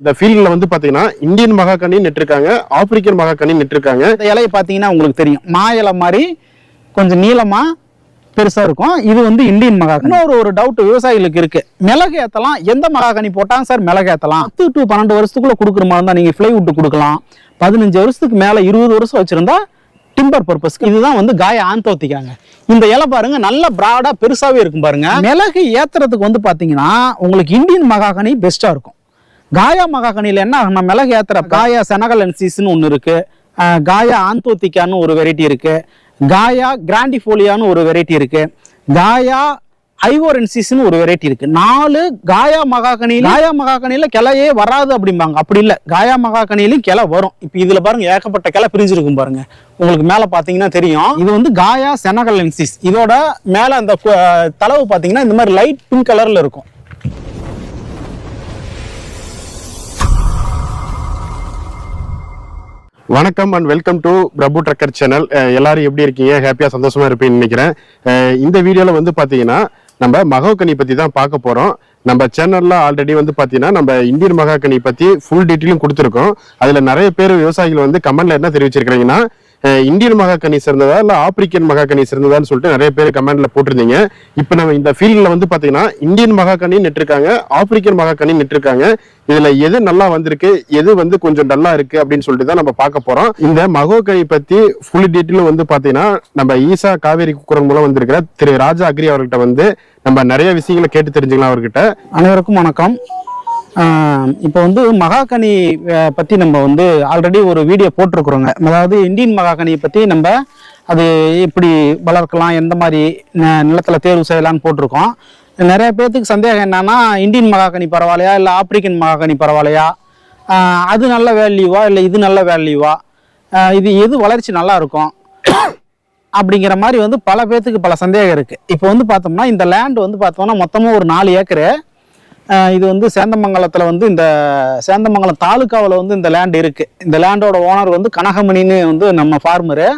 இந்த ஃபீல்டில் வந்து பார்த்தீங்கன்னா இந்தியன் மகாக்கனி நெட்டிருக்காங்க ஆப்பிரிக்கன் மகாக்கனி நெட்டிருக்காங்க. இந்த இலையை பார்த்தீங்கன்னா உங்களுக்கு தெரியும். மா இலை மாதிரி கொஞ்சம் நீளமாக பெருசாக இருக்கும். இது வந்து இந்தியன் மகாகனி. இன்னொரு ஒரு டவுட் விவசாயிகளுக்கு இருக்கு. மிளகு ஏற்றலாம் எந்த மகாகனி போட்டாலும் சார் மிளகு ஏற்றலாம் பத்து டு பன்னெண்டு வருஷத்துக்குள்ளே கொடுக்குற மாதிரி இருந்தால் நீங்கள் ஃப்ளைவுட்டு கொடுக்கலாம். பதினஞ்சு வருஷத்துக்கு மேலே இருபது வருஷம் வச்சுருந்தா டிம்பர் பர்பஸ்க்கு இதுதான் வந்து காய ஆந்தோத்திக்காங்க. இந்த இலை பாருங்க நல்ல பிராடா பெருசாவே இருக்கும் பாருங்க. மிளகு ஏத்துறதுக்கு வந்து பாத்தீங்கன்னா உங்களுக்கு இந்தியன் மகாகனி பெஸ்டா இருக்கும். காயா மகாகனியில் என்ன ஆகும்னா மிளகு ஏத்துற காயா செனகலன்சிஸ்னு ஒன்று இருக்குது காயா ஆந்தோத்திக்கான்னு ஒரு வெரைட்டி இருக்குது காயா கிராண்டிஃபோலியான்னு ஒரு வெரைட்டி இருக்குது காயா ஐவோரென்சிஸ்னு ஒரு வெரைட்டி இருக்கு. நாலு காயா மகாகனியில் காயா மகாகனியில கிளையே வராது அப்படிம்பாங்க. அப்படி இல்லை. காயா மகாகனியிலும் கிளை வரும். இப்போ இதுல பாருங்க ஏகப்பட்ட கிளை பிரிஞ்சிருக்கும் பாருங்க. உங்களுக்கு மேல பாத்தீங்கன்னா தெரியும். இது வந்து காயா செனகலன்சிஸ் இதோட மேல அந்த தளவு பாத்தீங்கன்னா இந்த மாதிரி லைட் பிங்க் கலர்ல இருக்கும். வணக்கம் and welcome to Prabhu trucker channel எல்லாரும் எப்படி இருக்கீங்க? ஹாப்பியாக சந்தோஷமா இருப்பீங்கன்னு நினைக்கிறேன். இந்த வீடியோவில் வந்து பார்த்தீங்கன்னா நம்ம மகோக்கனி பற்றி தான் பார்க்க போறோம். நம்ம சேனலில் ஆல்ரெடி வந்து பார்த்தீங்கன்னா நம்ம இந்தியன் மகாக்கனி பற்றி ஃபுல் டீட்டெயிலும் கொடுத்துருக்கோம். அதில் நிறைய பேர் விவசாயிகள் வந்து கமெண்ட்ல என்ன தெரிவிச்சிருக்கிறீங்கன்னா இந்தியன் மகாக்கனி சிறந்ததா இல்ல ஆப்பிரிக்கன் மகாக்கனி சிறந்ததான்னு சொல்லிட்டு நிறைய பேர் கமெண்ட்ல போட்டிருந்தீங்க. இப்போ நம்ம இந்த ஃபீல்டில் வந்து பாத்தீங்கன்னா இந்தியன் மகாக்கனி நெட்டிருக்காங்க ஆப்பிரிக்கன் மகாக்கனி நெட்டிருக்காங்க. இதுல எது நல்லா வந்திருக்கு எது வந்து கொஞ்சம் டல்லா இருக்கு அப்படின்னு சொல்லிட்டு தான் நம்ம பார்க்க போறோம். இந்த மகோக்கனி பத்தி ஃபுல் டீட்டெயிலும் வந்து பாத்தீங்கன்னா நம்ம ஈசா காவேரி குரல் மூலம் வந்திருக்கிற திரு ராஜா அக்ரி அவர்கிட்ட வந்து நம்ம நிறைய விஷயங்களை கேட்டு தெரிஞ்சுக்கலாம் அவர்கிட்ட. அனைவருக்கும் வணக்கம். இப்போ வந்து மகாகனி பற்றி பத்தி நம்ம வந்து ஆல்ரெடி ஒரு வீடியோ போட்டிருக்கிறோங்க. அதாவது இந்தியன் மகாகனியை பத்தி நம்ம அது எப்படி வளர்க்கலாம் எந்த மாதிரி நிலத்துல தேர்வு செய்யலாம்னு போட்டிருக்கோம். நிறைய பேர்த்துக்கு சந்தேகம் என்னன்னா இந்தியன் மகாகனி பரவாயில்லையா இல்லை ஆப்பிரிக்கன் மகாகனி பரவாயில்லையா? அது நல்ல வேல்யூவா இல்லை இது நல்ல வேல்யூவா இது எது வளர்ச்சி நல்லா இருக்கும்? அப்படிங்கிற மாதிரி வந்து பல பேர்த்துக்கு பல சந்தேகம் இருக்குது இப்போ வந்து பார்த்தோம்னா இந்த லேண்ட் வந்து பார்த்தோம்னா மொத்தமாக ஒரு நாலு ஏக்கரு. இது வந்து சேந்தமங்கலத்தில் வந்து இந்த சேந்தமங்கலம் தாலுக்காவில் வந்து இந்த லேண்ட் இருக்குது இந்த லேண்டோட ஓனர் வந்து கனகமணின்னு வந்து நம்ம ஃபார்மரு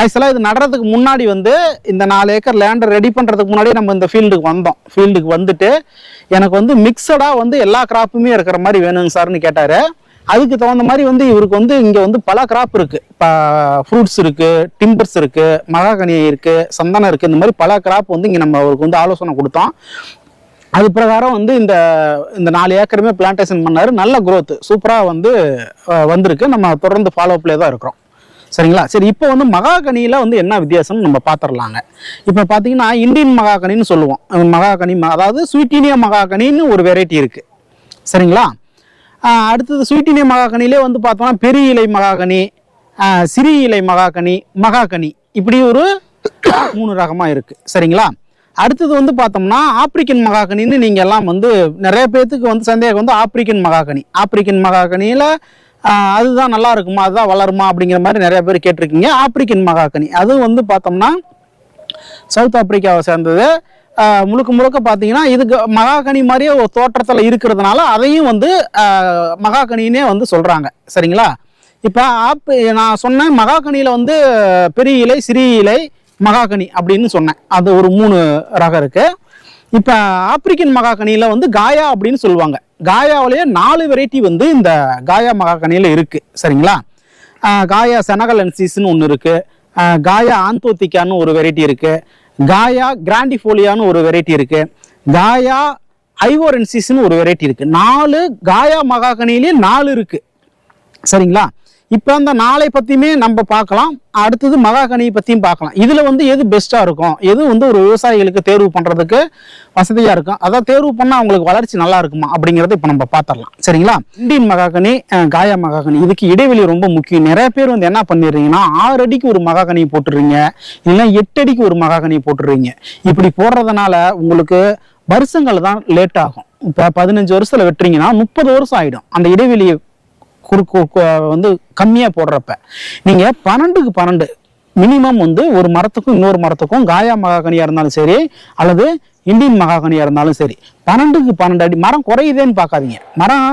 ஆக்சுவலாக இது நடுறதுக்கு முன்னாடி வந்து இந்த நாலு ஏக்கர் லேண்டை ரெடி பண்ணுறதுக்கு முன்னாடி நம்ம இந்த ஃபீல்டுக்கு வந்தோம். ஃபீல்டுக்கு வந்துட்டு எனக்கு வந்து மிக்சடாக வந்து எல்லா கிராப்புமே இருக்கிற மாதிரி வேணுங்க சார்னு கேட்டார். அதுக்கு தகுந்த மாதிரி வந்து இவருக்கு வந்து இங்கே வந்து பல கிராப் இருக்குது இப்போ ஃப்ரூட்ஸ் இருக்குது டிம்பர்ஸ் இருக்குது மகாகனி இருக்குது சந்தனம் இருக்குது இந்த மாதிரி பல கிராப் வந்து இங்கே நம்ம அவருக்கு வந்து ஆலோசனை கொடுத்தோம். அது பிரகாரம் வந்து இந்த இந்த நாலு ஏக்கருமே பிளான்டேஷன் பண்ணார். நல்ல க்ரோத் சூப்பராக வந்து வந்திருக்கு. நம்ம தொடர்ந்து ஃபாலோ அப்லேயே தான் இருக்கிறோம். சரிங்களா? சரி இப்போ வந்து மகாகனியில் வந்து என்ன வித்தியாசம் நம்ம பார்த்துடலாங்க இப்போ பார்த்தீங்கன்னா இந்தியன் மகாகனின்னு சொல்லுவோம். மகாகனி ம- அதாவது ஸ்வீட்டினிய மகாகனின்னு ஒரு வெரைட்டி இருக்குது சரிங்களா? அடுத்தது ஸ்வீட்டினிய மகாகனிலே வந்து பார்த்தோம்னா பெரிய இலை மகாகனி ஆஹ் சிறிய இலை மகாகனி மகாகனி. இப்படி ஒரு மூணு ரகமாக இருக்குது சரிங்களா? அடுத்தது வந்து பார்த்தோம்னா ஆப்பிரிக்கன் மகாகனின்னு நீங்கள் எல்லாம் வந்து நிறைய பேர்த்துக்கு வந்து சந்தேகம் வந்து ஆப்பிரிக்கன் மகாகனி. ஆப்பிரிக்கன் மகாகனியில் அதுதான் நல்லா இருக்குமா அதுதான் வளருமா அப்படிங்கிற மாதிரி நிறைய பேர் கேட்டிருக்கீங்க. African mahogany. அது வந்து பார்த்தோம்னா சவுத் ஆப்பிரிக்காவை சேர்ந்தது. முழுக்க முழுக்க பார்த்தீங்கன்னா இதுக்கு மகாகனி மாதிரியே ஒரு தோற்றத்தில் இருக்கிறதுனால அதையும் வந்து மகாகனின்னே வந்து சொல்கிறாங்க சரிங்களா? இப்போ ஆப் நான் சொன்னேன் மகாகனியில் வந்து பெரிய இலை சிறிய இலை மகாகனி அப்படின்னு சொன்னேன். அது ஒரு மூணு ரகம் இருக்கு. இப்போ ஆப்பிரிக்கன் மகாகனியில் வந்து காயா அப்படின்னு சொல்லுவாங்க. காயாவிலேயே நாலு வெரைட்டி வந்து இந்த காயா மகாகனியில் இருக்குது சரிங்களா? காயா செனகலன்சிஸ்னு ஒன்று இருக்குது காயா ஆந்தோத்திக்கான்னு ஒரு வெரைட்டி இருக்குது காயா கிராண்டிஃபோலியான்னு ஒரு வெரைட்டி இருக்குது காயா ஐவோரென்சிஸ்னு ஒரு வெரைட்டி இருக்குது நாலு காயா மகாகனிலே நாலு இருக்குது சரிங்களா? இப்போ அந்த நாளை பற்றியுமே நம்ம பார்க்கலாம். அடுத்தது மகாகனியை பற்றியும் பார்க்கலாம். இதில் வந்து எது பெஸ்ட்டாக இருக்கும்? எது வந்து ஒரு விவசாயிகளுக்கு தேர்வு பண்ணுறதுக்கு வசதியாக இருக்கும்? அதான் தேர்வு பண்ணால் அவங்களுக்கு வளர்ச்சி நல்லா இருக்குமா? அப்படிங்கிறத இப்போ நம்ம பார்த்துடலாம். சரிங்களா? இண்டியன் மகாகனி காயா மகாகனி இதுக்கு இடைவெளி ரொம்ப முக்கியம். நிறைய பேர் வந்து என்ன பண்ணிடுறீங்கன்னா ஆறு அடிக்கு ஒரு மகாகனியை போட்டுடுறீங்க. இல்லைன்னா எட்டு அடிக்கு ஒரு மகாகனியை போட்டுடுறீங்க. இப்படி போடுறதுனால உங்களுக்கு வருஷங்கள் தான் லேட் ஆகும். இப்போ பதினஞ்சு வருஷத்தில் வெட்டுறீங்கன்னா முப்பது வருஷம் ஆகிடும் அந்த இடைவெளியை குறுக்கு வந்து கம்மியாக போடுறப்ப. நீங்கள் பன்னெண்டுக்கு பன்னெண்டு. மினிமம் வந்து ஒரு மரத்துக்கும் இன்னொரு மரத்துக்கும் காயா மகாகனியாக இருந்தாலும் சரி அல்லது இந்தியன் மகாகனியாக இருந்தாலும் சரி பன்னெண்டுக்கு பன்னெண்டு அடி மரம் குறையுதேன்னு பார்க்காதீங்க. மரம்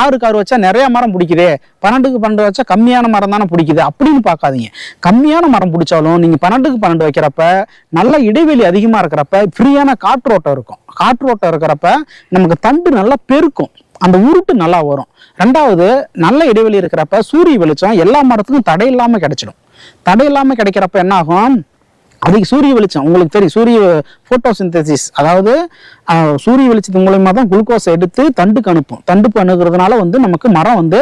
ஆறுக்கு ஆறு வச்சா நிறைய மரம் பிடிக்குதே பன்னெண்டுக்கு பன்னெண்டு வச்சா கம்மியான மரம் தானே பிடிக்குது அப்படின்னு பார்க்காதீங்க. கம்மியான மரம் பிடிச்சாலும் நீங்கள் பன்னெண்டுக்கு பன்னெண்டு வைக்கிறப்ப நல்ல இடைவெளி அதிகமாக இருக்கிறப்ப ஃப்ரீயான காற்றோட்டம் இருக்கும். காற்றோட்டம் இருக்கிறப்ப நமக்கு தண்டு நல்லா பெருக்கும். அந்த உருட்டு நல்லா வரும். ரெண்டாவது நல்ல இடைவெளி இருக்கிறப்ப சூரிய வெளிச்சம் எல்லா மரத்துக்கும் தடை இல்லாமல் கிடைச்சிடும். தடை இல்லாமல் கிடைக்கிறப்ப என்ன ஆகும் அதுக்கு சூரிய வெளிச்சம் உங்களுக்கு தெரியும் சூரிய ஃபோட்டோசிந்தசிஸ் அதாவது சூரிய வெளிச்சத்து மூலயமா தான் குளுக்கோஸ் எடுத்து தண்டுக்கு அனுப்பும். தண்டுக்கு அணுகிறதுனால வந்து நமக்கு மரம் வந்து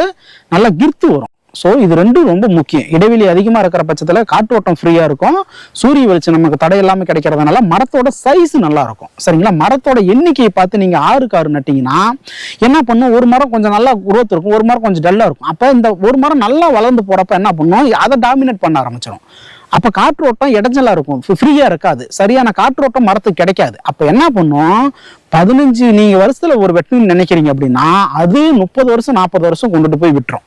நல்லா கிர்த்து வரும். ஸோ இது ரெண்டும் ரொம்ப முக்கியம். இடைவெளி அதிகமாக இருக்கிற பட்சத்தில் காற்றோட்டம் ஃப்ரீயாக இருக்கும். சூரிய வெளிச்சம் நமக்கு தடை இல்லாமல் கிடைக்கிறதுனால மரத்தோட சைஸ் நல்லா இருக்கும். சரிங்களா? மரத்தோட எண்ணிக்கையை பார்த்து நீங்கள் ஆறுக்கு ஆறு நட்டிங்கன்னா என்ன பண்ணும்? ஒரு மரம் கொஞ்சம் நல்லா குரோத் இருக்கும். ஒரு மரம் கொஞ்சம் டல்லாக இருக்கும். அப்போ இந்த ஒரு மரம் நல்லா வளர்ந்து போகிறப்ப என்ன பண்ணும்? அதை டாமினேட் பண்ண ஆரம்பிச்சிடும் அப்போ காற்றோட்டம் இடைஞ்சலாக இருக்கும். ஃப்ரீயாக இருக்காது. சரியான காற்றோட்டம் மரத்துக்கு கிடைக்காது. அப்போ என்ன பண்ணும்? பதினஞ்சு நீங்கள் வருஷத்தில் ஒரு வெட்டணும்னு நினைக்கிறீங்க அப்படின்னா அது முப்பது வருஷம் நாற்பது வருஷம் கொண்டுட்டு போய் விட்டுரும்.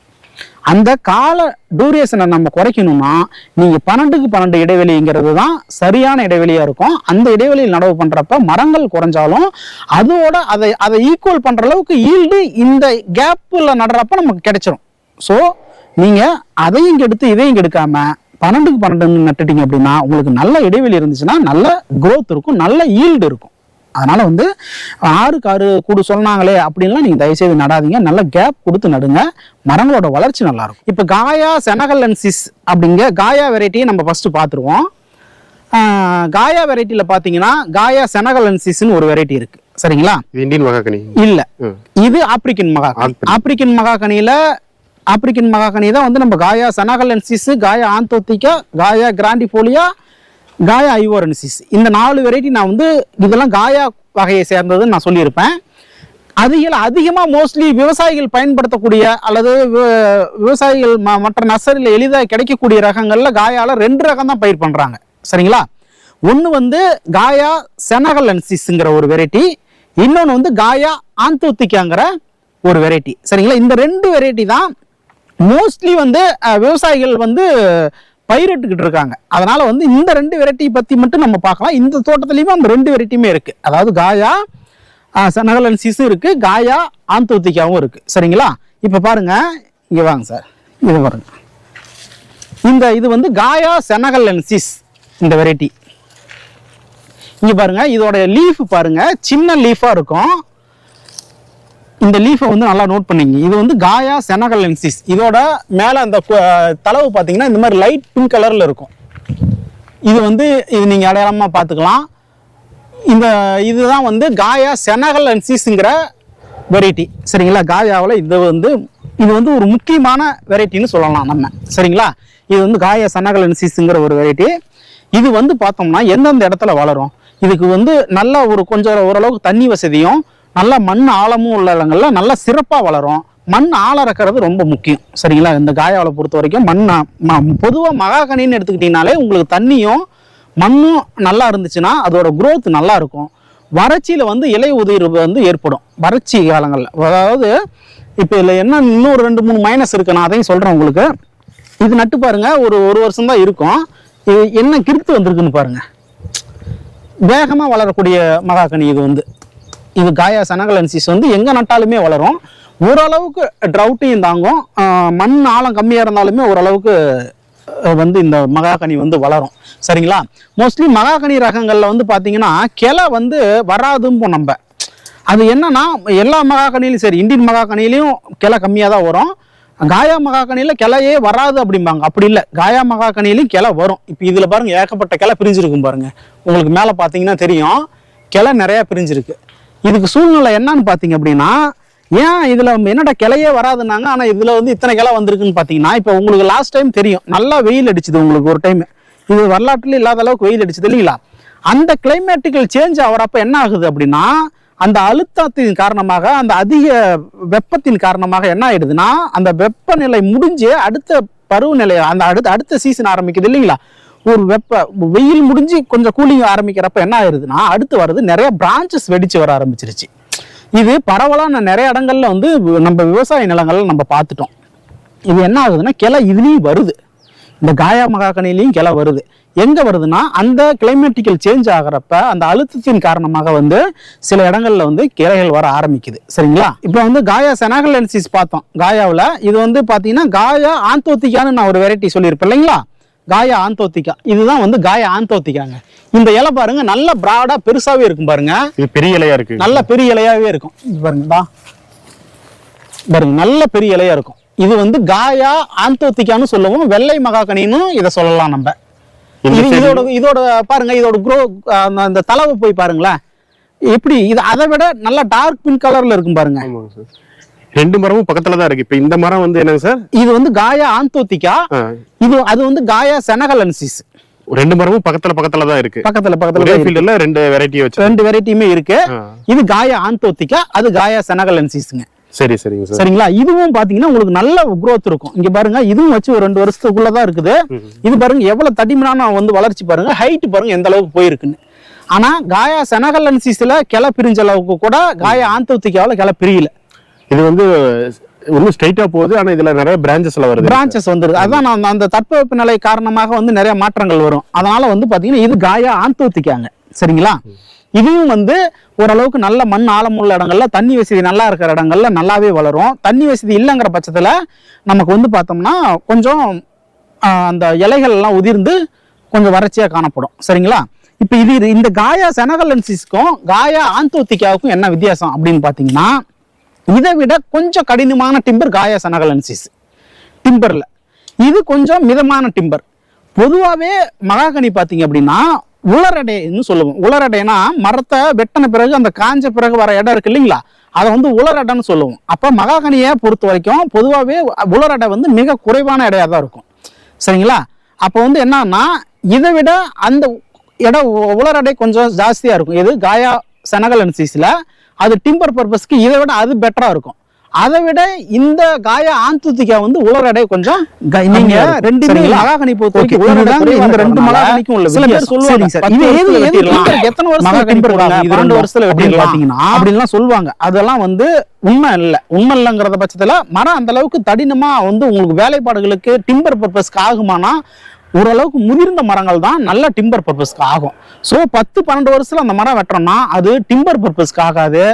அந்த கால டூரேஷனை நம்ம குறைக்கணும்னா நீங்க பன்னெண்டுக்கு பன்னெண்டு இடைவெளிங்கிறது தான் சரியான இடைவெளியா இருக்கும். அந்த இடைவெளியில் நடவு பண்றப்ப மரங்கள் குறைஞ்சாலும் அதோட அதை அதை ஈக்குவல் பண்ற அளவுக்கு ஈல்டு இந்த கேப்ல நடுறப்ப நமக்கு கிடைச்சிரும். ஸோ நீங்க அதையும் கெடுத்து இதையும் கெடுக்காம பன்னெண்டுக்கு பன்னெண்டு நட்டுட்டீங்க அப்படின்னா உங்களுக்கு நல்ல இடைவெளி இருந்துச்சுன்னா நல்ல குரோத் இருக்கும் நல்ல ஈல்டு இருக்கும். அதனால வந்து ஆறுக்கு ஆறு கூடு சொன்னாங்களே அப்படின்லாம் நீங்க தயவுசெய்து நடாதீங்க. நல்ல கேப் கொடுத்து நடுங்க. மரங்களோட வளர்ச்சி நல்லா இருக்கும் இப்போ காயா செனகலன்சிஸ் அப்படிங்க காயா வெரைட்டியை நம்ம ஃபர்ஸ்ட் பார்த்துருவோம். காயா வெரைட்டியில் பார்த்தீங்கன்னா காயா செனகலன்சிஸ்னு ஒரு வெரைட்டி இருக்கு. சரிங்களா? இந்தியன் மகாகனி இல்ல. இது ஆப்பிரிக்கன் மகாகனி ஆப்பிரிக்கன். மகாகனியில ஆப்பிரிக்கன் மகாகனி தான் வந்து நம்ம காயா சனகலன்சிஸ் காயா ஆந்தோத்திகா காயா கிராண்டிபோலியா காயா ஐவோரன்சிஸ் இந்த நாலு வெரைட்டி நான் வந்து இதெல்லாம் காயா வகையை சேர்ந்ததுன்னு நான் சொல்லியிருப்பேன். அதிக அதிகமாக மோஸ்ட்லி விவசாயிகள் பயன்படுத்தக்கூடிய அல்லது விவசாயிகள் ம- மற்ற நர்சரியில் எளிதாக கிடைக்கக்கூடிய ரகங்களில் காயால் ரெண்டு ரகம் தான் பயிர் பண்ணுறாங்க சரிங்களா? ஒன்று வந்து காயா செனகலன்சிஸ்ங்கிற ஒரு வெரைட்டி இன்னொன்று வந்து காயா ஆந்தூத்திக்காங்கிற ஒரு வெரைட்டி சரிங்களா? இந்த ரெண்டு வெரைட்டி தான் மோஸ்ட்லி வந்து விவசாயிகள் வந்து பயிரிட்டுக்கிட்டு இருக்காங்க. அதனால வந்து இந்த ரெண்டு வெரைட்டி பற்றி மட்டும் நம்ம பார்க்கலாம். இந்த தோட்டத்துலேயுமே அந்த ரெண்டு வெரைட்டியுமே இருக்குது அதாவது காயா நகலன் சிசு இருக்குது காயா ஆந்தோத்திக்காவும் இருக்குது சரிங்களா? இப்போ பாருங்க. இங்கே வாங்க சார். இது பாருங்க. இந்த இது வந்து காயா செனகலன்சிஸ் இந்த வெரைட்டி இங்கே பாருங்க. இதோட லீஃப் பாருங்க. சின்ன லீஃபாக இருக்கும். இந்த லீஃபை வந்து நல்லா நோட் பண்ணிங்க இது வந்து காயா செனகலென்சிஸ் இதோட மேலே அந்த தளவு பார்த்தீங்கன்னா இந்த மாதிரி லைட் பிங்க் கலரில் இருக்கும். இது வந்து இது நீங்கள் அடையாளமாக பார்த்துக்கலாம் இந்த இதுதான் வந்து காயா செனகலென்சிஸ்ங்கிற வெரைட்டி சரிங்களா? காயாவில் இது வந்து இது வந்து ஒரு முக்கியமான வெரைட்டின்னு சொல்லலாம் நம்ம. சரிங்களா? இது வந்து காயா செனகலென்சிஸ்ங்கிற ஒரு வெரைட்டி இது வந்து பார்த்தோம்னா எந்தெந்த இடத்துல வளரும். இதுக்கு வந்து நல்ல ஒரு கொஞ்சம் ஓரளவுக்கு தண்ணி வசதியும் நல்லா மண் ஆழமும் உள்ள இடங்கள்ல நல்லா சிறப்பாக வளரும். மண் ஆழம் இருக்கிறது ரொம்ப முக்கியம். சரிங்களா? இந்த காயாவளை பொறுத்த வரைக்கும் மண் பொதுவாக மகாகனின்னு எடுத்துக்கிட்டிங்கனாலே உங்களுக்கு தண்ணியும் மண்ணும் நல்லா இருந்துச்சுன்னா அதோட குரோத் நல்லா இருக்கும். வறட்சியில் வந்து இலை உதிர்வு வந்து ஏற்படும். வறட்சி காலங்களில். அதாவது இப்போ இதில் என்ன இன்னொரு ரெண்டு மூணு மைனஸ் இருக்கு. நான் அதையும் சொல்கிறேன் உங்களுக்கு. இது நட்டு பாருங்க. ஒரு ஒரு வருஷம் தான் இருக்கும். இது என்ன கிருத்து வந்திருக்குன்னு பாருங்க. வேகமாக வளரக்கூடிய மகாகனி இது வந்து. இது காயா சனகலன்சிஸ் வந்து எங்கே நட்டாலுமே வளரும். ஓரளவுக்கு ட்ரவுட்டையும் தாங்கும். மண் ஆழம் கம்மியாக இருந்தாலுமே ஓரளவுக்கு வந்து இந்த மகாகனி வந்து வளரும். சரிங்களா? மோஸ்ட்லி மகாகனி ரகங்களில் வந்து பார்த்தீங்கன்னா கிளை வந்து வராதும்போ நம்ம. அது என்னன்னா எல்லா மகாகனிலையும் சரி இந்தியன் மகாகனிலையும் கிளை கம்மியாக தான் வரும். காயா மகாகனியில் கிளையே வராது அப்படிம்பாங்க. அப்படி இல்லை. காயா மகாகனிலையும் கிளை வரும். இப்போ இதில் பாருங்கள் ஏகப்பட்ட கிளை பிரிஞ்சிருக்கும் பாருங்கள் உங்களுக்கு மேலே பார்த்தீங்கன்னா தெரியும். கிளை நிறையா பிரிஞ்சிருக்கு. இதுக்கு சூழ்நிலை என்னன்னு பார்த்தீங்க அப்படின்னா ஏன் இதில் என்னடா கிளையே வராதுன்னாங்க ஆனால் இதில் வந்து இத்தனை கிளை வந்திருக்குன்னு பார்த்தீங்கன்னா இப்போ உங்களுக்கு லாஸ்ட் டைம் தெரியும். நல்லா வெயில் அடிச்சுது உங்களுக்கு ஒரு டைம் இது வரலாற்றில் இல்லாத அளவுக்கு வெயில் அடிச்சுது இல்லைங்களா? அந்த கிளைமேட்டிக்கல் சேஞ்ச் ஆகிறப்ப என்ன ஆகுது அப்படின்னா அந்த அழுத்தத்தின் காரணமாக அந்த அதிக வெப்பத்தின் காரணமாக என்ன ஆயிடுதுன்னா அந்த வெப்பநிலை முடிஞ்சு அடுத்த பருவநிலை அந்த அடுத்த அடுத்த சீசன் ஆரம்பிக்குது இல்லைங்களா? ஒரு வெப்ப வெயில் முடிஞ்சு கொஞ்சம் கூலிங் ஆரம்பிக்கிறப்ப என்ன ஆயிருதுன்னா அடுத்து வருது நிறைய பிரான்ச்சஸ் வெடிச்சு வர ஆரம்பிச்சிருச்சு. இது பரவலான நிறைய இடங்கள்ல வந்து நம்ம விவசாய நிலங்கள்ல நம்ம பார்த்துட்டோம். இது என்ன ஆகுதுன்னா கிளை இதுலேயும் வருது. இந்த காயா மகாக்கணிலையும் கிளை வருது. எங்க வருதுன்னா அந்த கிளைமேட்டிக்கல் சேஞ்ச் ஆகிறப்ப அந்த அழுத்தத்தின் காரணமாக வந்து சில இடங்கள்ல வந்து கிளைகள் வர ஆரம்பிக்குது. சரிங்களா? இப்போ வந்து காயா செனாகலன்சிஸ் பார்த்தோம். காயாவில் இது வந்து பார்த்தீங்கன்னா காயா ஆந்தோத்திக்கான்னு நான் ஒரு வெரைட்டி சொல்லியிருப்பேன் இல்லைங்களா? காயா ஆந்தோத்திக்கா இதுதான் வந்து காயா ஆந்தோத்திக்காங்க இந்த இலை பாருங்க நல்ல பிராடா பெருசாவே இருக்கும் பாருங்க. இது பெரிய இலையா இருக்கு? நல்ல பெரிய இலையாவே இருக்கும். இது பாருங்க தா பாருங்க நல்ல பெரிய இலையா இருக்கும். இது வந்து காயா ஆந்தோத்திக்கான்னு சொல்லுவோம் வெள்ளை மகாகனின்னு இதை சொல்லலாம் நம்ம. இதோட இதோட பாருங்க இதோட க்ரோ அந்த தலவை போய் பாருங்களேன். எப்படி இது அதை விட நல்ல டார்க் பிங்க் கலர்ல இருக்கும் பாருங்க. ரெண்டு மரமும் பக்கத்துல தான் இருக்கு. இப்ப இந்த மரம் வந்து என்னங்க சார்? இது வந்து காயா ஆந்தோத்திக்கா ஆ, இது அது வந்து காயா செனகலன்சிஸ். ரெண்டு மரமும் பக்கத்துல பக்கத்துல தான் இருக்கு. பக்கத்துல பக்கத்துல. ஃபீல்டுல ரெண்டு வெரைட்டி வச்சு ரெண்டு வெரைட்டியுமே இருக்கு. இது காயா ஆந்தோத்திக்கா அது காயா செனகலன்சிஸ்ங்க. சரி சரிங்க சார். சரிங்களா? இதுவும் பாத்தீங்கன்னா உங்களுக்கு நல்ல growth இருக்கும். இங்க பாருங்க இதுவும் வச்சு ஒரு ரெண்டு வருஷத்துக்குள்ளதான் இருக்குது. இது பாருங்க எவ்வளவு தடிமனான வந்து வளர்ச்சி பாருங்க ஹைட் பாருங்க எந்த அளவுக்கு போயிருக்குன்னு. ஆனா காயா செனகலன்சிஸ்ல கிளை பிரிஞ்ச அளவுக்கு கூட காயா ஆந்தோத்திக்காவில கிளை பிரியல. இது வந்து இன்னும் ஸ்ட்ரைட்டா போகுது ஆனா இதுல நிறைய பிரான்ச்சஸ்ல வருது. பிரான்ச்சஸ் வந்துருது. அதான் நான் அந்த தட்பவெப்ப நிலை காரணமாக வந்து நிறைய மாற்றங்கள் வரும். அதனால வந்து பாத்தீங்கன்னா இது காயா ஆந்தோத்திக்காங்க சரிங்களா? இதுவும் வந்து ஓரளவுக்கு நல்ல மண் ஆழமுள்ள இடங்கள்ல தண்ணி வசதி நல்லா இருக்கிற இடங்கள்ல நல்லாவே வளரும். தண்ணி வசதி இல்லைங்கிற பட்சத்துல நமக்கு வந்து பார்த்தோம்னா கொஞ்சம் அந்த இலைகள் எல்லாம் உதிர்ந்து கொஞ்சம் வறட்சியா காணப்படும். சரிங்களா? இப்போ இது இது- இந்த காயா செனகலன்சிஸ்க்கும் காயா ஆந்தோத்திக்காவுக்கும் என்ன வித்தியாசம் அப்படின்னு பார்த்தீங்கன்னா இதை விட கொஞ்சம் கடினமான டிம்பர் காயா செனகலன்சிஸ் டிம்பரில் இது கொஞ்சம் மிதமான டிம்பர் பொதுவாகவே மகாகனி பார்த்தீங்க அப்படின்னா உலரடைன்னு சொல்லுவோம். உலரடைனா மரத்தை வெட்டின பிறகு அந்த காஞ்ச பிறகு வர இடம் இருக்கு இல்லைங்களா? அதை வந்து உலரடைன்னு சொல்லுவோம். அப்போ மகாகனியை பொறுத்த வரைக்கும் பொதுவாகவே உலரடை வந்து மிக குறைவான இடையா தான் இருக்கும். சரிங்களா? அப்போ வந்து என்னன்னா இதை விட அந்த இடம் உலரடை கொஞ்சம் ஜாஸ்தியாக இருக்கும். இது காயா செனகலன்சிஸில் அது டிம்பர் பர்பஸ்க்கு இதை விட அது பெட்டராக இருக்கும் அதை விட இந்த காயா ஆந்துத்திக்கா வந்து உலரடை கொஞ்சம் க- நீங்க சரிங்களா? மகாகனி பொறுத்த இந்த ரெண்டு மகாகனிக்கும் உள்ள சில பேர். சொல்லுவாங்க? எத்தனை. போடுறாங்க? இது ரெண்டும். வருஷத்துல வெட்டிடலாம் அப்படின்லாம் சொல்லுவாங்க அதெல்லாம் வந்து உண்மை இல்லை உண்மை இல்லைங்கிறத பட்சத்துல மரம் அந்த அளவுக்கு தடினமா வந்து உங்களுக்கு வேலைப்பாடுகளுக்கு டிம்பர் பர்பஸ்க்கு ஆகுமானா ஓரளவுக்கு முதிர்ந்த மரங்கள் தான் நல்ல டிம்பர் பர்பஸ்க்கு ஆகும். ஸோ பத்து பன்னெண்டு வருஷத்துல அந்த மரம் வெட்டுறோம்னா அது டிம்பர் பர்பஸ்க்கு ஆகாது.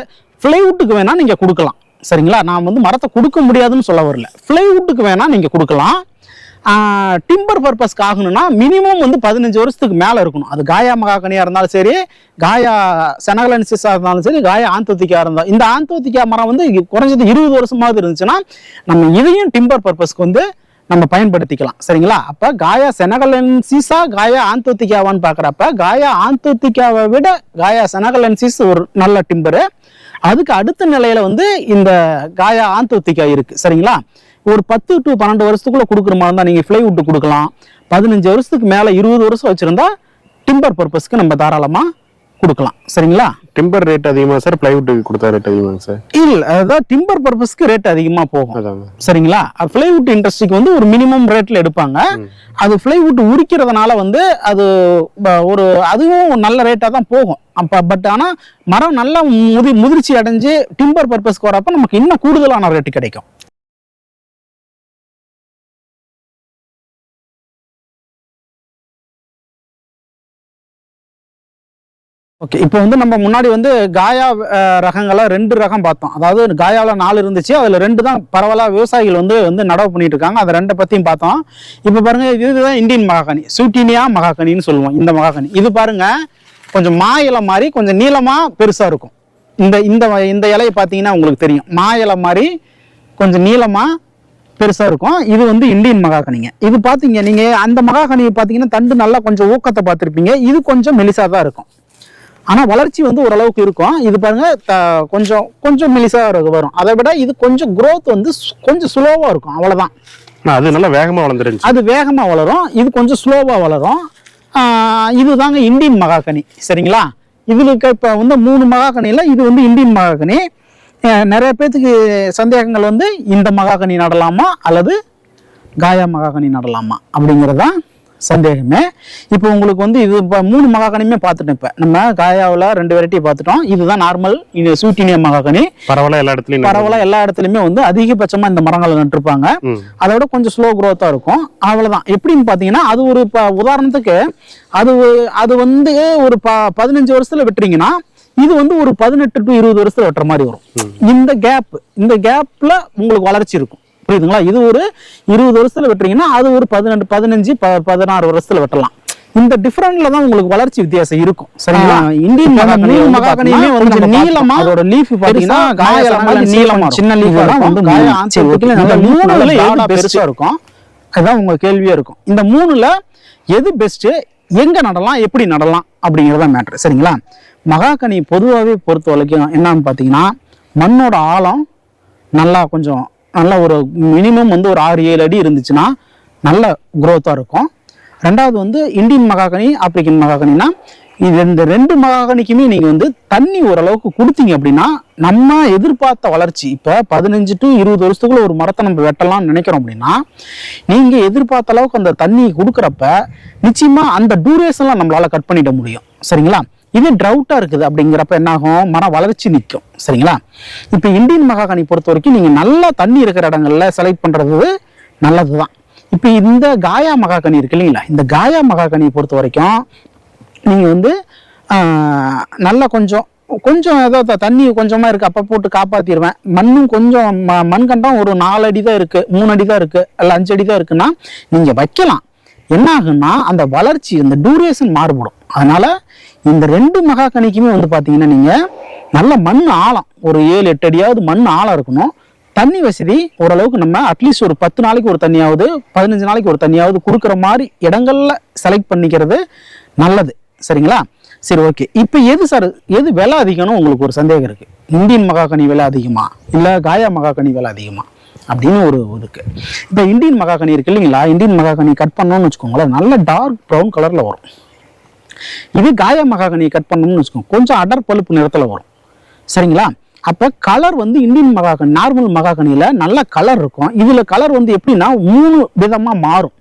ஃப்ளைவுட்டுக்கு வேணால் நீங்கள் கொடுக்கலாம். சரிங்களா? நான் வந்து மரத்தை கொடுக்க முடியாதுன்னு சொல்ல வரல. ஃப்ளைவுட்டுக்கு வேணால் நீங்கள் கொடுக்கலாம். டிம்பர் பர்பஸ்க்கு ஆகணும்னா மினிமம் வந்து பதினஞ்சு வருஷத்துக்கு மேலே இருக்கணும். அது காயா மகாகனியாக இருந்தாலும் சரி காயா செனகலன்சிஸாக இருந்தாலும் சரி காயா ஆந்தோத்திக்காக இருந்தால் இந்த ஆந்தோத்திக்கா மரம் வந்து குறைஞ்சது இருபது வருஷமாவது இருந்துச்சுன்னா நம்ம இதையும் டிம்பர் பர்பஸ்க்கு வந்து நம்ம பயன்படுத்திக்கலாம். சரிங்களா? அப்போ காயா செனகலன்சிஸா காயா ஆந்தோத்திக்காவான்னு பார்க்குறப்ப காயா ஆந்தோத்திக்காவை விட காயா செனகலன்சிஸ் ஒரு நல்ல டிம்பரு அதுக்கு அடுத்த நிலையில வந்து இந்த காயா ஆந்தோத்திக்கா இருக்கு. சரிங்களா? ஒரு பத்து டு பன்னெண்டு வருஷத்துக்குள்ள கொடுக்குற மாதிரி தான் நீங்க ஃப்ளைவுட் கொடுக்கலாம். பதினஞ்சு வருஷத்துக்கு மேல இருபது வருஷம் வச்சிருந்தா டிம்பர் பர்பஸ்க்கு நம்ம தாராளமா கொடுக்கலாம். சரிங்களா? டிம்பர் ரேட் அதிகமா சார் பிளைவுட் கொடுத்தா ரேட் அதிகமாங்க சார் இல்ல அதாவது டிம்பர் பர்பஸ்க்கு ரேட் அதிகமா போகும். சரிங்களா? ஃப்ளைவுட் இண்டஸ்ட்ரிக்கு வந்து ஒரு மினிமம் ரேட்ல எடுப்பாங்க. அது ஃப்ளைவுட் உரிக்கிறதுனால வந்து அது ஒரு அதுவும் நல்ல ரேட்டாக தான் போகும். அப்போ பட் ஆனால் மரம் நல்லா முதி முதிர்ச்சி அடைஞ்சு டிம்பர் பர்பஸ்க்கு வரப்ப நமக்கு இன்னும் கூடுதலான ரேட்டு கிடைக்கும். ஓகே இப்போ வந்து நம்ம முன்னாடி வந்து காயா ரகங்களை ரெண்டு ரகம் பார்த்தோம். அதாவது காயாவில் நாலு இருந்துச்சு அதில் ரெண்டு தான் பரவலாக விவசாயிகள் வந்து வந்து நடவு பண்ணிட்டு இருக்காங்க. அதை ரெண்டை பற்றியும் பார்த்தோம். இப்போ பாருங்க இதுதான் இந்தியன் மகாகனி சூட்டினியா மகாகனின்னு சொல்லுவோம் இந்த மகாகனி. இது பாருங்க கொஞ்சம் மா இலை மாதிரி கொஞ்சம் நீளமாக பெருசாக இருக்கும். இந்த இந்த இந்த இலையை பார்த்தீங்கன்னா உங்களுக்கு தெரியும். மா இலை மாதிரி கொஞ்சம் நீளமாக பெருசாக இருக்கும். இது வந்து இந்தியன் மகாகனிங்க. இது பார்த்தீங்க நீங்கள் அந்த மகாகனியை பார்த்தீங்கன்னா தண்டு நல்லா கொஞ்சம் ஊக்கத்தை பார்த்துருப்பீங்க. இது கொஞ்சம் மெலிசாக தான் இருக்கும். ஆனா வளர்ச்சி வந்து ஓரளவுக்கு இருக்கும். இது பாருங்க த- கொஞ்சம் கொஞ்சம் மெலிசா இருக்கு- வரும் அதை விட இது கொஞ்சம் growth வந்து கொஞ்சம் ஸ்லோவா இருக்கும். அவ்வளவுதான். ஆனா, அது நல்லா வேகமா வளர்ந்துருந்துச்சு. அது வேகமா வளரும். இது கொஞ்சம் ஸ்லோவா வளரும். இதுதாங்க இந்தியன் மகாகனி. சரிங்களா? இதுல இருக்க இப்ப வந்து மூணு மகாகனியில இது வந்து இந்தியன் மகாகனி. அஹ் நிறைய பேத்துக்கு சந்தேகங்கள் வந்து இந்த மகாகனி நடலாமா அல்லது காயா மகாகனி நடலாமா அப்படிங்கிறதான் சந்தேகமே. இப்போ உங்களுக்கு வந்து இது இப்போ மூணு மகாகனியுமே பார்த்துட்டோம் இப்போ. நம்ம காயாவில் ரெண்டு வெரைட்டி பார்த்துட்டோம். இதுதான் நார்மல் இது சூட்டினிய மகாகனி பரவாயில்ல எல்லா இடத்துலயும் பரவலாக எல்லா இடத்துலையுமே வந்து அதிகபட்சமாக இந்த மரங்களை நட்டிருப்பாங்க. ம். அதை விட கொஞ்சம் ஸ்லோ க்ரோத்தாக இருக்கும். அவ்வளவுதான். எப்படின்னு பார்த்தீங்கன்னா அது ஒரு இப்போ உதாரணத்துக்கு அது அது வந்து ஒரு ப பதினஞ்சு வருஷத்துல வெட்டுறீங்கன்னா இது வந்து ஒரு பதினெட்டு டு இருபது வருஷத்துல வெட்டுற மாதிரி வரும். இந்த கேப் இந்த கேப்ல உங்களுக்கு வளர்ச்சி இருக்கும். புரியுதுங்களா? இது ஒரு இருபது வருஷத்துல வெட்டுறீங்கன்னா அது ஒரு பதினெட்டு பதினஞ்சு பதினாறு வருஷத்துல வெட்டலாம். இந்த டிஃபரண்ட்ல தான் உங்களுக்கு வளர்ச்சி வித்தியாசம் இருக்கும். சரிங்களா? இந்தியன் மகாகனியுமே வந்து நீளமா. அதோட லீஃப் பாத்தீங்கன்னா நீளமா. சின்ன லீஃப் வந்து மூணுல எது பெருசா இருக்கும்? அதுதான் உங்க கேள்வியா இருக்கும். இந்த மூணுல எது பெஸ்ட் எங்க நடலாம் எப்படி நடலாம் அப்படிங்கறத மேட்ரு சரிங்களா? மகாகனி பொதுவாகவே பொறுத்த வரைக்கும் என்னன்னு பாத்தீங்கன்னா மண்ணோட ஆழம் நல்லா கொஞ்சம் நல்ல ஒரு மினிமம் வந்து ஒரு ஆறு ஏழு அடி இருந்துச்சுன்னா நல்ல குரோத்தாக இருக்கும். ரெண்டாவது வந்து இந்தியன் மகாகனி ஆப்பிரிக்கன் மகாகனினா இது இந்த ரெண்டு மகாகனிக்குமே நீங்கள் வந்து தண்ணி ஓரளவுக்கு கொடுத்தீங்க அப்படின்னா நம்ம எதிர்பார்த்த வளர்ச்சி இப்போ பதினஞ்சு டு இருபது வருஷத்துக்குள்ள ஒரு மரத்தை நம்ம வெட்டலாம்னு நினைக்கிறோம் அப்படின்னா நீங்கள் எதிர்பார்த்த அளவுக்கு அந்த தண்ணி கொடுக்குறப்ப நிச்சயமாக அந்த டூரேஷன்லாம் நம்மளால் கட் பண்ணிட முடியும். சரிங்களா? இது ட்ரவுட்டாக இருக்குது அப்படிங்கிறப்ப என்னாகும்? மன மரம் வளர்ச்சி நிற்கும் சரிங்களா? இப்போ இந்தியன் மகாகனி பொறுத்த வரைக்கும் நீங்கள் நல்லா தண்ணி இருக்கிற இடங்கள்ல செலக்ட் நல்லது தான் இப்போ இந்த காயா மகாகனி இருக்கு இல்லைங்களா? இந்த காயா மகாகனியை பொறுத்த வரைக்கும் நீங்கள் வந்து நல்லா கொஞ்சம் கொஞ்சம் ஏதோ தண்ணி கொஞ்சமாக இருக்குது அப்போ போட்டு காப்பாற்றிடுவேன் மண்ணும் கொஞ்சம் ம- மண்கண்டம் ஒரு நாலு அடி தான் இருக்குது மூணு அடி தான் இருக்குது இல்லை அஞ்சு அடி தான் இருக்குன்னா நீங்கள் வைக்கலாம். என்ன ஆகுன்னா அந்த வளர்ச்சி அந்த டூரேஷன் மாறுபடும். அதனால இந்த ரெண்டு மகாகனிக்குமே வந்து பார்த்தீங்கன்னா நீங்கள் நல்ல மண் ஆழம் ஒரு ஏழு எட்டு அடியாவது மண் ஆழம் இருக்கணும். தண்ணி வசதி ஓரளவுக்கு நம்ம அட்லீஸ்ட் ஒரு பத்து நாளைக்கு ஒரு தண்ணியாவது பதினஞ்சு நாளைக்கு ஒரு தண்ணியாவது கொடுக்குற மாதிரி இடங்கள்ல செலக்ட் பண்ணிக்கிறது நல்லது. சரிங்களா? சரி ஓகே இப்போ எது சார் எது விலை அதிகம்னு உங்களுக்கு ஒரு சந்தேகம் இருக்குது இந்தியன் மகாகனி விலை அதிகமா? இல்லை காயா மகாகனி விலை அதிகமா? அப்படின்னு ஒரு இருக்கு. இப்போ இந்தியன் மகாகனி இருக்கு இல்லைங்களா? இந்தியன் மகாகனி கட் பண்ணோம்னு வச்சுக்கோங்களேன் நல்ல டார்க் ப்ரௌன் கலரில் வரும். இது காயா மகாகனியை கட் பண்ணணும்னு வச்சுக்கோங்க. கொஞ்சம் அடர் பழுப்பு நிறத்தில் வரும். சரிங்களா? அப்போ கலர் வந்து இந்தியன் மகாகனி நார்மல் மகாகனியில் நல்ல கலர் இருக்கும். இதில் கலர் வந்து எப்படின்னா மூணு விதமாக மாறும்.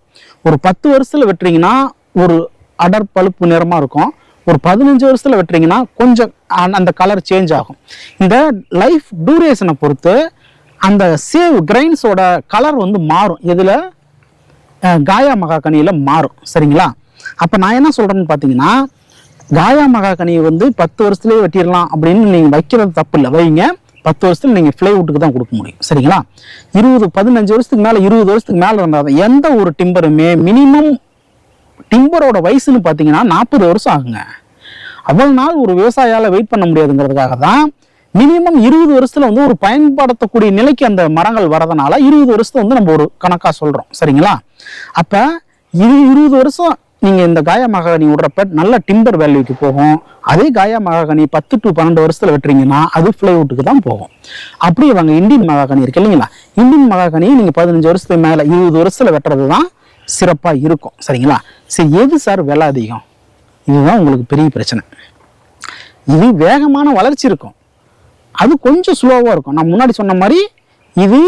ஒரு பத்து வருஷத்துல வெட்டுறீங்கன்னா ஒரு அடர் பழுப்பு நிறமாக இருக்கும். ஒரு பதினஞ்சு வருஷத்தில் வெட்டுறீங்கன்னா கொஞ்சம் அந்த கலர் சேஞ்ச் ஆகும். இந்த லைஃப் டூரேஷனை பொறுத்து அந்த சேவ் கிரைன்ஸோட கலர் வந்து மாறும். இதில் காயா மகாகனியில மாறும். சரிங்களா? அப்போ நான் என்ன சொல்கிறேன்னு பார்த்தீங்கன்னா காயா மகாகனி வந்து பத்து வருஷத்துலேயே வெட்டிடலாம் அப்படின்னு நீங்கள் வைக்கிறது தப்பு இல்லை. வைங்க. பத்து வருஷத்துல நீங்கள் ஃப்ளைவுட்டுக்கு தான் கொடுக்க முடியும். சரிங்களா? இருபது பதினஞ்சு வருஷத்துக்கு மேலே இருபது வருஷத்துக்கு மேலே இருந்தால் எந்த ஒரு டிம்பருமே மினிமம் டிம்பரோட வயசுன்னு பார்த்தீங்கன்னா நாற்பது வருஷம் ஆகுங்க. அவ்வளோ நாள் ஒரு விவசாயியால வெயிட் பண்ண முடியாதுங்கிறதுக்காக தான் மினிமம் இருபது வருஷத்துல வந்து ஒரு பயன்படுத்தக்கூடிய நிலைக்கு அந்த மரங்கள் வரதுனால இருபது வருஷத்தை வந்து நம்ம ஒரு கணக்கா சொல்றோம். சரிங்களா? அப்ப இது இருபது வருஷம் நீங்க இந்த காயா மகாகனி விடுறப்ப நல்ல டிம்பர் வேல்யூக்கு போகும். அதே காயா மகாகனி பத்து டு பன்னெண்டு வருஷத்துல வெட்டுறீங்கன்னா அது பிளைவுட்டுக்கு தான் போகும். அப்படியே வாங்க இந்தியன் மகாகனி இருக்கு இல்லைங்களா? இந்தியன் மகாகனி நீங்க பதினஞ்சு வருஷத்துக்கு மேல இருபது வருஷத்துல வெட்டுறது தான் சிறப்பா இருக்கும். சரிங்களா? சரி எது சார் விலை அதிகம்? இதுதான் உங்களுக்கு பெரிய பிரச்சனை. இது வேகமான வளர்ச்சி இருக்கும். அது கொஞ்சம் ஸ்லோவாக இருக்கும். நான் முன்னாடி சொன்ன மாதிரி இது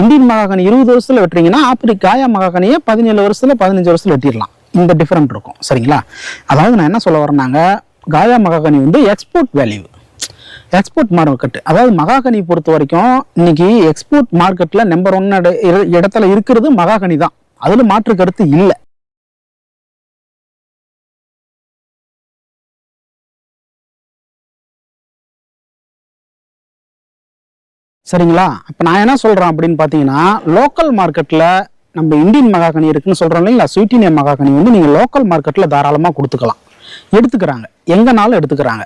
இந்தியன் மகாகனி இருபது வருஷத்தில் வெட்டுறீங்கன்னா ஆப்பிரிக்க காயா மகாகனியை பதினேழு வருஷத்தில் பதினஞ்சு வருஷத்தில் வெட்டிடலாம். இந்த டிஃப்ரெண்ட் இருக்கும். சரிங்களா? அதாவது நான் என்ன சொல்ல வரேன்னாங்க காயா மகாகனி வந்து எக்ஸ்போர்ட் வேல்யூ எக்ஸ்போர்ட் மார்க்கெட் அதாவது மகாகனி பொறுத்த வரைக்கும் இன்னைக்கு எக்ஸ்போர்ட் மார்க்கெட்டில் நம்பர் ஒன் இடத்துல இருக்கிறது மகாகனி தான். அதில் மாற்று கருத்து இல்லை. சரிங்களா? அப்போ நான் என்ன சொல்கிறேன் அப்படின்னு பார்த்தீங்கன்னா லோக்கல் மார்க்கெட்டில் நம்ம இந்தியன் மகாகனி இருக்குன்னு சொல்கிறோம் இல்லைங்களா? ஸ்வீட்டினிய மகாகனி வந்து நீங்கள் லோக்கல் மார்க்கெட்டில் தாராளமாக கொடுத்துக்கலாம். எடுத்துக்கிறாங்க. எங்கனாலும் எடுத்துக்கிறாங்க.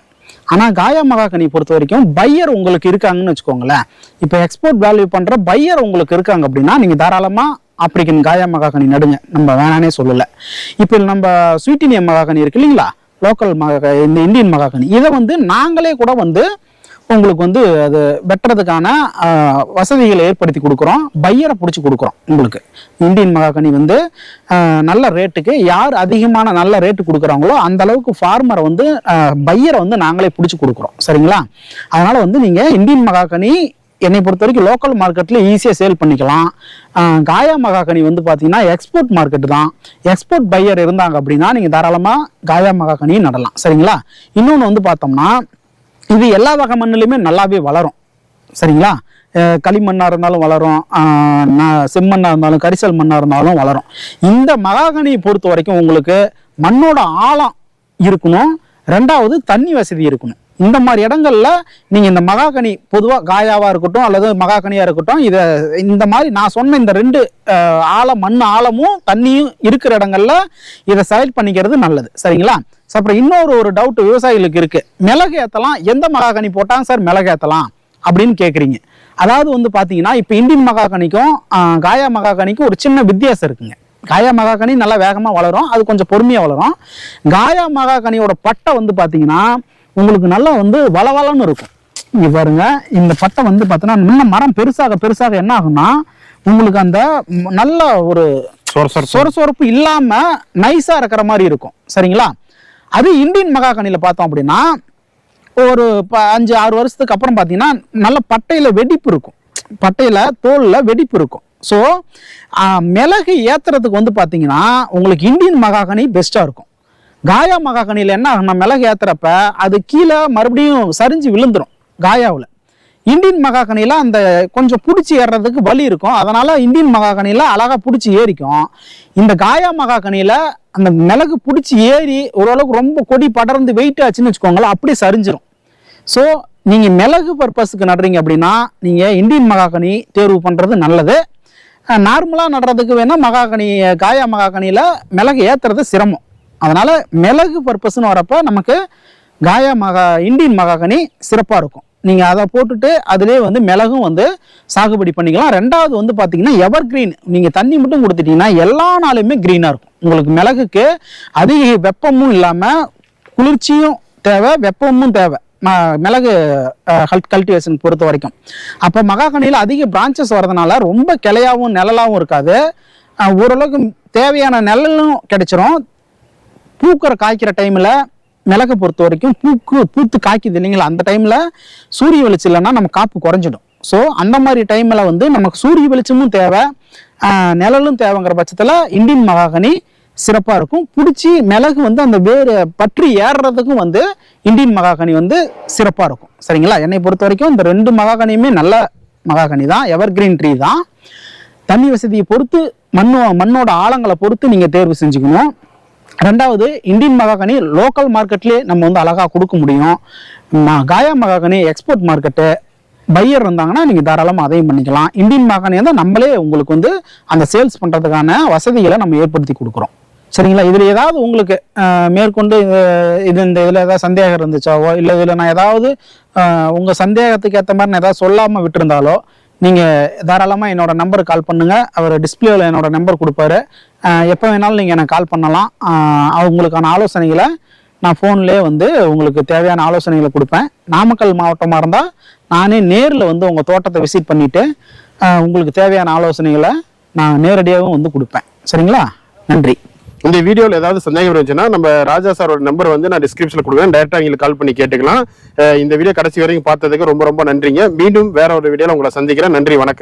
ஆனால் காயா மகாகனி பொறுத்த வரைக்கும் பையர் உங்களுக்கு இருக்காங்கன்னு வச்சுக்கோங்களேன். இப்போ எக்ஸ்போர்ட் வேல்யூ பண்ணுற பையர் உங்களுக்கு இருக்காங்க அப்படின்னா நீங்கள் தாராளமாக ஆப்பிரிக்கன் காயா மகாகனி நடுங்க. நம்ம வேணானே சொல்லலை. இப்போ நம்ம ஸ்வீட்டினிய மகாகனி இருக்கு இல்லைங்களா? லோக்கல் மகா இந்த இந்தியன் மகாகனி. இதை வந்து நாங்களே கூட வந்து உங்களுக்கு வந்து அது வெட்டுறதுக்கான வசதிகளை ஏற்படுத்தி கொடுக்குறோம். பையரை பிடிச்சி கொடுக்குறோம் உங்களுக்கு. இந்தியன் மகாகனி வந்து நல்ல ரேட்டுக்கு யார் அதிகமான நல்ல ரேட்டு கொடுக்குறாங்களோ அந்த அளவுக்கு ஃபார்மரை வந்து பையரை வந்து நாங்களே பிடிச்சி கொடுக்குறோம். சரிங்களா? அதனால் வந்து நீங்கள் இந்தியன் மகாகனி என்னை பொறுத்த வரைக்கும் லோக்கல் மார்க்கெட்டில் ஈஸியாக சேல் பண்ணிக்கலாம் காயா மகாகனி வந்து பார்த்தீங்கன்னா எக்ஸ்போர்ட் மார்க்கெட் தான். எக்ஸ்போர்ட் பையர் இருந்தாங்க அப்படின்னா நீங்கள் தாராளமாக காயா மகாகனியும் நடலாம். சரிங்களா? இன்னொன்று வந்து பார்த்தோம்னா இது எல்லா வகை மண்ணுலையுமே நல்லாவே வளரும். சரிங்களா? களிமண்ணாக இருந்தாலும் வளரும் செம்மண்ணாக இருந்தாலும் கரிசல் மண்ணாக இருந்தாலும் வளரும். இந்த மகாகனியை பொறுத்த வரைக்கும் உங்களுக்கு மண்ணோட ஆழம் இருக்கணும். ரெண்டாவது தண்ணி வசதி இருக்கணும். இந்த மாதிரி இடங்கள்ல நீங்கள் இந்த மகாகனி பொதுவாக காயாவாக இருக்கட்டும் அல்லது மகாகனியாக இருக்கட்டும் இதை இந்த மாதிரி நான் சொன்ன இந்த ரெண்டு ஆழம் மண் ஆழமும் தண்ணியும் இருக்கிற இடங்கள்ல இதை செலக்ட் பண்ணிக்கிறது நல்லது. சரிங்களா? அப்புறம் இன்னொரு ஒரு டவுட் விவசாயிகளுக்கு இருக்கு. மிளகு ஏத்தலாம். எந்த மகாகனி போட்டாங்க சார் மிளகு ஏத்தலாம். அப்படின்னு கேக்குறீங்க. அதாவது வந்து பாத்தீங்கன்னா இப்போ இந்தியன் மகாகனிக்கும் காயா மகாகனிக்கும் ஒரு சின்ன வித்தியாசம் இருக்குங்க. காயா மகாகனி நல்லா வேகமா வளரும். அது கொஞ்சம் பொறுமையா வளரும். காயா மகாகனியோட பட்டை வந்து பாத்தீங்கன்னா உங்களுக்கு நல்லா வந்து வளவளன்னு இருக்கும். இங்க பாருங்க இந்த பட்டை வந்து பார்த்தீங்கன்னா இன்னும் மரம் பெருசாக பெருசாக என்ன ஆகும்னா உங்களுக்கு அந்த நல்ல ஒரு சொர சொர சொரசொரப்பு இல்லாம நைஸா இருக்கிற மாதிரி இருக்கும். சரிங்களா? அது இந்தியன் மகாகனியில் பார்த்தோம் அப்படின்னா ஒரு ப- அஞ்சு ஆறு வருஷத்துக்கு அப்புறம் பார்த்தீங்கன்னா நல்ல பட்டையில் வெடிப்பு இருக்கும். பட்டையில் தோலில் வெடிப்பு இருக்கும். ஸோ மிளகு ஏற்றுறதுக்கு வந்து பார்த்தீங்கன்னா உங்களுக்கு இந்தியன் மகாகனி பெஸ்ட்டாக இருக்கும். காயா மகாகனியில் என்ன ஆகும்னா மிளகு ஏற்றுறப்ப அது கீழே மறுபடியும் சரிஞ்சு விழுந்துடும் காயாவில். இந்தியன் மகாகனியில் அந்த கொஞ்சம் பிடிச்சி ஏறுறதுக்கு வலி இருக்கும். அதனால் இந்தியன் மகாகனியில் அழகாக பிடிச்சி ஏறிக்கும். இந்த காயா மகாகனியில் அந்த மிளகு பிடிச்சி ஏறி ஓரளவுக்கு ரொம்ப கொடி படர்ந்து வெயிட் ஆச்சுன்னு வச்சுக்கோங்களேன் அப்படி சரிஞ்சிடும் ஸோ நீங்கள் மிளகு பர்பஸுக்கு நடுறீங்க அப்படின்னா நீங்கள் இந்தியன் மகாகனி தேர்வு பண்ணுறது நல்லது. நார்மலாக நடுறதுக்கு வேணால் மகாகனி காயா மகாகனியில் மிளகு ஏற்றுறது சிரமம். அதனால் மிளகு பர்பஸ்ன்னு வரப்போ நமக்கு காயா மகா இந்தியன் மகாகனி சிறப்பாக இருக்கும். நீங்கள் அதை போட்டுட்டு அதிலே வந்து மிளகும் வந்து சாகுபடி பண்ணிக்கலாம். ரெண்டாவது வந்து பார்த்தீங்கன்னா எவர் கிரீன் நீங்கள் தண்ணி மட்டும் கொடுத்துட்டீங்கன்னா எல்லா நாளுமே க்ரீனாக இருக்கும். உங்களுக்கு மிளகுக்கு அதிக வெப்பமும் இல்லாமல் குளிர்ச்சியும் தேவை வெப்பமும் தேவை. ம- மிளகு கல்டிவேஷன் பொறுத்த வரைக்கும். அப்போ மகாகனியில் அதிக பிரான்ச்சஸ் வரதுனால ரொம்ப கிளையாகவும் நிழலாகவும் இருக்காது. ஓரளவுக்கு தேவையான நிழலும் கிடைச்சிரும். பூக்கிற காய்க்கிற டைமில் மிளகை பொறுத்த வரைக்கும் பூக்கு பூத்து காய்க்குது இல்லைங்களா? அந்த டைமில் சூரிய வெளிச்சம் இல்லைன்னா நம்ம காப்பு குறைஞ்சிடும். ஸோ அந்த மாதிரி டைமில் வந்து நமக்கு சூரிய வெளிச்சமும் தேவை. நிழலும் தேவைங்கிற பட்சத்தில் இண்டியன் மகாகனி சிறப்பாக இருக்கும். பிடிச்சி மிளகு வந்து அந்த வேறு பற்றி ஏறுறதுக்கும் வந்து இந்தியன் மகாகனி வந்து சிறப்பாக இருக்கும். சரிங்களா? என்னை பொறுத்த வரைக்கும் இந்த ரெண்டு மகாகனியுமே நல்ல மகாகனி தான். எவர் கிரீன் ட்ரீ தான். தண்ணி வசதியை பொறுத்து மண்ணோ மண்ணோட ஆழங்களை பொறுத்து நீங்கள் தேர்வு செஞ்சுக்கணும். ரெண்டாவது இந்தியன் மகாகனி லோக்கல் மார்க்கெட்லேயே நம்ம வந்து அழகாக கொடுக்க முடியும். காயா மகாகனி எக்ஸ்போர்ட் மார்க்கெட்டு பையர் இருந்தாங்கன்னா நீங்கள் தாராளமாக அதையும் பண்ணிக்கலாம். இந்தியன் மகாகனி வந்து நம்மளே உங்களுக்கு வந்து அந்த சேல்ஸ் பண்ணுறதுக்கான வசதிகளை நம்ம ஏற்படுத்தி கொடுக்குறோம். சரிங்களா? இதில் ஏதாவது உங்களுக்கு மேற்கொண்டு இது- இது இந்த இதில் ஏதாவது சந்தேகம் இருந்துச்சாவோ இல்லை இதில் நான் ஏதாவது உங்கள் சந்தேகத்துக்கு ஏற்ற மாதிரி நான் ஏதாவது சொல்லாமல் விட்டுருந்தாலோ நீங்கள் தாராளமாக என்னோட நம்பருக்கு கால் பண்ணுங்கள் அவர் டிஸ்பிளேவில் என்னோட நம்பர் கொடுப்பாரு. எப்போ வேணாலும் நீங்கள் எனக்கு கால் பண்ணலாம். அவங்களுக்கான ஆலோசனைகளை நான் ஃபோன்லேயே வந்து உங்களுக்கு தேவையான ஆலோசனைகளை கொடுப்பேன். நாமக்கல் மாவட்டமாக இருந்தால் நானே நேரில் வந்து உங்கள் தோட்டத்தை விசிட் பண்ணிவிட்டு உங்களுக்கு தேவையான ஆலோசனைகளை நான் நேரடியாகவும் வந்து கொடுப்பேன். சரிங்களா? நன்றி. இந்த வீடியோவில் ஏதாவது சந்தேகம் இருந்துச்சுன்னா நம்ம ராஜா சாரோட நம்பர் வந்து நான் டிஸ்கிரிப்ஷனில் கொடுக்குறேன். டேரெக்டாக எங்களுக்கு கால் பண்ணி கேட்டுக்கலாம். இந்த வீடியோ கடைசி வரைக்கும் பார்த்ததுக்கு ரொம்ப ரொம்ப நன்றிங்க. மீண்டும் வேற ஒரு வீடியோவில் உங்களை சந்திக்கிறேன். நன்றி வணக்கம்